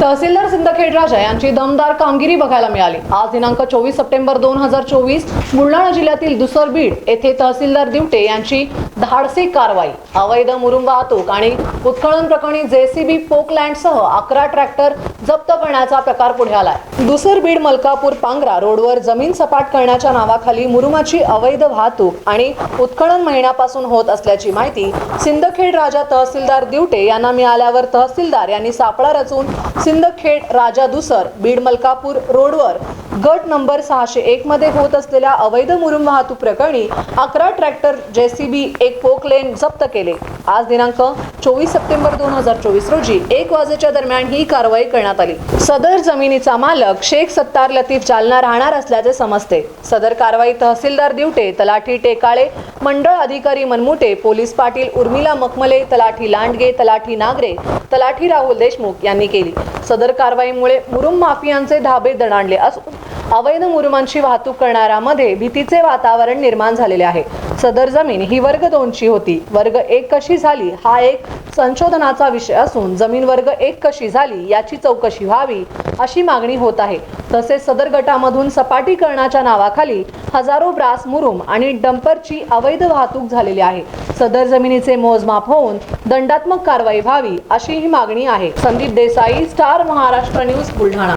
तहसीलदार सिंदखेड राजा यांची दमदार कामगिरी बघायला मिळाली. आज दिनांक चोवीस सप्टेंबर दोन हजार चोवीस बुलढाणा जिल्ह्यातील दुसरबीड येथे तहसीलदार दिवटे यांची धाडसी कारवाई. अवैध मुरुम वाहतूक आणि उत्खनन प्रकरणी जेसीबी पोकलँडसह अकरा ट्रॅक्टर जप्त करण्याचा प्रकार पुढे आलाय. दुसर बीड मलकापूर पांगरा रोडवर जमीन सपाट करण्याच्या नावाखाली मुरुमाची अवैध वाहतूक आणि उत्खनन महिन्यापासून होत असल्याची माहिती सिंदखेड राजा तहसीलदार दिवटे यांना मिळाल्यावर तहसीलदार यांनी सापळा रचून सिंदखेड राजा दुसर बीड मलकापूर रोडवर गट नंबर सहाशे एक मध्ये होत असलेल्या अवैध मुरुम वाहतूक प्रकरणी अकरा ट्रॅक्टर जेसीबी एक पोकलेन जप्त केले. आज दिनांक चोवीस सप्टेंबर दोन हजार चोवीस रोजी एक वाजेच्या दरम्यान ही कारवाई करण्यात आली. सदर जमिनीचा मालक शेख सत्तार लतीफ जालना राहणार असल्याचे समजते. सदर कारवाई तहसीलदार दिवटे तलाठी टेकाळे मंडळ अधिकारी मनमुटे पोलीस पाटील उर्मिला मखमले तलाठी लांडगे तलाठी नागरे तलाठी राहुल देशमुख यांनी केली. सदर कारवाईमुळे मुरुम माफियांचे धाबे दणाणले असून अवैध मुरुमांची वाहतूक करणाऱ्यामध्ये भीतीचे वातावरण निर्माण झालेले आहे. सदर जमीन ही वर्ग दोनची होती. वर्ग एक कशी झाली? हा एक संशोधनाचा विषय असून जमीन वर्ग एक कशी झाली याची चौकशी व्हावी अशी मागणी होत आहे. तसेच सदर गटामधून सपाटीकरणाच्या नावाखाली हजारो ब्रास मुरुम आणि डंपरची अवैध वाहतूक झालेली आहे. सदर जमिनीचे मोजमाप होऊन दंडात्मक कारवाई व्हावी अशी ही मागणी आहे. Sandeep Desai Star Maharashtra news Buldhana.